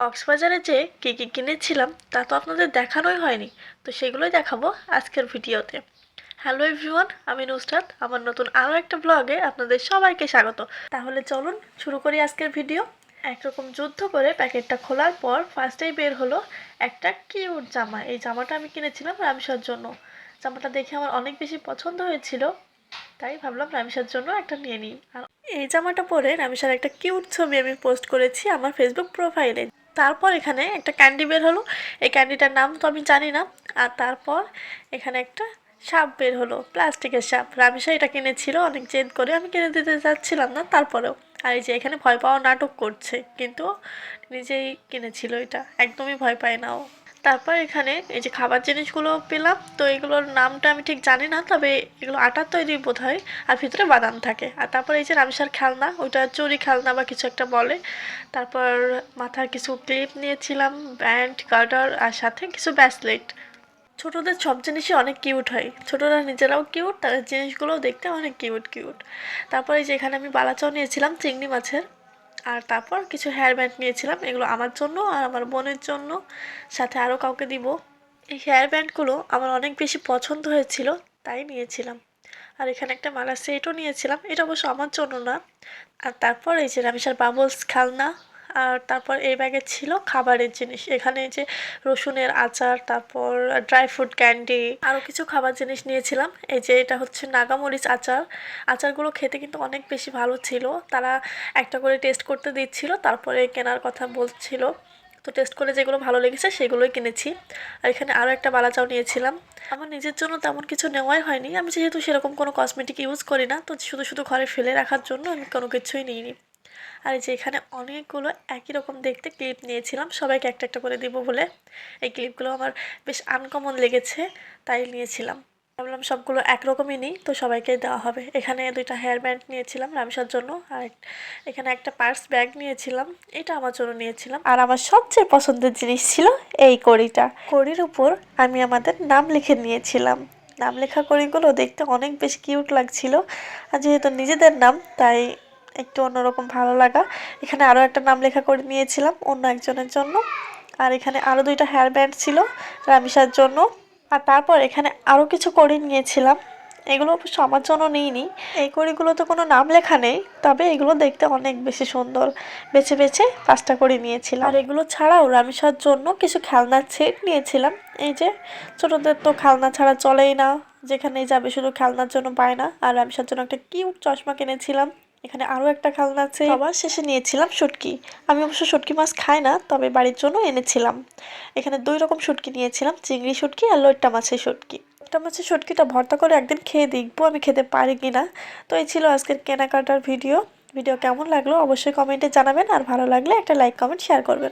কক্সবাজারে যে কী কী কিনেছিলাম তা তো আপনাদের দেখানোই হয়নি। তো সেগুলোই দেখাবো আজকের ভিডিওতে। হ্যালো এভরিওয়ান, আমি নুসরাত। আমার নতুন আরও একটা ব্লগে আপনাদের সবাইকে স্বাগত। তাহলে চলুন শুরু করি আজকের ভিডিও। একরকম যুদ্ধ করে প্যাকেটটা খোলার পর ফার্স্টেই বের হলো একটা কিউট জামা। এই জামাটা আমি কিনেছিলাম রামসার জন্য। জামাটা দেখে আমার অনেক বেশি পছন্দ হয়েছিল। তাই ভাবলাম রামিসার জন্য একটা নিয়ে নিই। আর এই জামাটা পরে রামিসার একটা কিউট ছবি আমি পোস্ট করেছি আমার ফেসবুক প্রোফাইলে। তারপর এখানে একটা ক্যান্ডি বের হলো। এই ক্যান্ডিটার নাম তো আমি জানি না। আর তারপর এখানে একটা সাপ বের হলো, প্লাস্টিকের সাপ। রামিসা এটা কিনেছিল, অনেক জেদ করে আমি কিনে দিতে চাচ্ছিলাম না, তারপরেও। আর এই যে এখানে ভয় পাওয়া নাটক করছে, কিন্তু নিজেই কিনেছিল এটা। একদমই ভয় পায় না ও। তারপর এখানে এই যে খাবার জিনিসগুলো পেলাম, তো এগুলোর নামটা আমি ঠিক জানি না, তবে এগুলো আটার তৈরি বোধ হয় আর ভিতরে বাদাম থাকে। আর তারপর এই যে রামিসার খেলনা, ওইটা চুরি খেলনা বা কিছু একটা বলে। তারপর মাথার কিছু ক্লিপ নিয়েছিলাম, ব্যান্ড, গার্ডার, আর সাথে কিছু ব্যাসলেট। ছোটদের সব জিনিসই অনেক কিউট হয়। ছোটরা নিজেরাও কিউট, তাদের জিনিসগুলোও দেখতে অনেক কিউট কিউট। তারপরে যে এখানে আমি বালাচাও নিয়েছিলাম, চিংড়ি মাছের। আর তারপর কিছু হেয়ার ব্যান্ড নিয়েছিলাম। এগুলো আমার জন্য আর আমার বোনের জন্য। সাথে আরও কাউকে দিব। এই হেয়ার ব্যান্ডগুলো আমার অনেক বেশি পছন্দ হয়েছিল, তাই নিয়েছিলাম। আর এখানে একটা মালা সেটও নিয়েছিলাম। এটা অবশ্য আমার জন্য না। আর তারপর এই যে রামিসার বাবলস খেলনা আর তারপর এই ব্যাগে ছিল খাবারের জিনিস। এখানে যে রসুনের আচার, তারপর ড্রাই ফ্রুট ক্যান্ডি আরও কিছু খাবার জিনিস নিয়েছিলাম। এই যে এটা হচ্ছে নাগামরিচ আচার। আচারগুলো খেতে কিন্তু অনেক বেশি ভালো ছিল। তারা একটা করে টেস্ট করতে দিচ্ছিল, তারপরে কেনার কথা বলছিল। তো টেস্ট করে যেগুলো ভালো লেগেছে সেগুলোই কিনেছি। আর এখানে আরও একটা বালাচাও নিয়েছিলাম। আমার নিজের জন্য তেমন কিছু নেওয়াই হয়নি। আমি যেহেতু সেরকম কোনো কসমেটিক ইউজ করি না, তো শুধু শুধু ঘরে ফেলে রাখার জন্য আমি কোনো কিছুই নিইনি। আর এই যে এখানে অনেকগুলো একই রকম দেখতে ক্লিপ নিয়েছিলাম, সবাইকে একটা একটা করে দিব বলে। এই ক্লিপগুলো আমার বেশ আনকমন লেগেছে, তাই নিয়েছিলাম। ভাবলাম সবগুলো একরকমই নিই, তো সবাইকে দেওয়া হবে। এখানে দুইটা হেয়ার ব্যান্ড নিয়েছিলাম রামসার জন্য, আর এখানে একটা পার্স ব্যাগ নিয়েছিলাম, এটা আমার জন্য নিয়েছিলাম। আর আমার সবচেয়ে পছন্দের জিনিস ছিল এই কড়িটা। কড়ির উপর আমি আমাদের নাম লিখে নিয়েছিলাম। নাম লেখা কড়িগুলো দেখতে অনেক বেশ কিউট লাগছিল, আর যেহেতু নিজেদের নাম, তাই একটু অন্যরকম ভালো লাগা। এখানে আরও একটা নাম লেখা করে নিয়েছিলাম, অন্য একজনের জন্য। আর এখানে আরও দুইটা হেয়ার ব্যান্ড ছিল রামিসার জন্য। আর তারপর এখানে আরও কিছু করে নিয়েছিলাম। এগুলো অবশ্য আমার জন্য নিইনি। এই কড়িগুলোতে কোনো নাম লেখা নেই, তবে এগুলো দেখতে অনেক বেশি সুন্দর। বেছে বেছে পাঁচটা করে নিয়েছিলাম। আর এগুলো ছাড়াও রামিসার জন্য কিছু খেলনার সেট নিয়েছিলাম। এই যে ছোটোদের তো খেলনা ছাড়া চলেই না, যেখানেই যাবে শুধু খেলনার জন্য পায় না। আর রামিসার জন্য একটা কিউট চশমা কিনেছিলাম। এখানে আরও একটা খালনা আছে। সবার শেষে নিয়েছিলাম শুটকি। আমি অবশ্য শুটকি মাছ খাই না, তবে বাড়ির জন্য এনেছিলাম। এখানে দুই রকম শুটকি নিয়েছিলাম, চিংড়ি শুটকি আর লোট্টা মাছের শুটকি। লোট্টা মাছের শুটকিটা ভর্তা করে একদিন খেয়ে দেখব আমি খেতে পারি কি না। তো এই ছিল আজকের কেনাকাটার ভিডিও। ভিডিও কেমন লাগল অবশ্যই কমেন্টে জানাবেন, আর ভালো লাগলে একটা লাইক, কমেন্ট শেয়ার করবেন।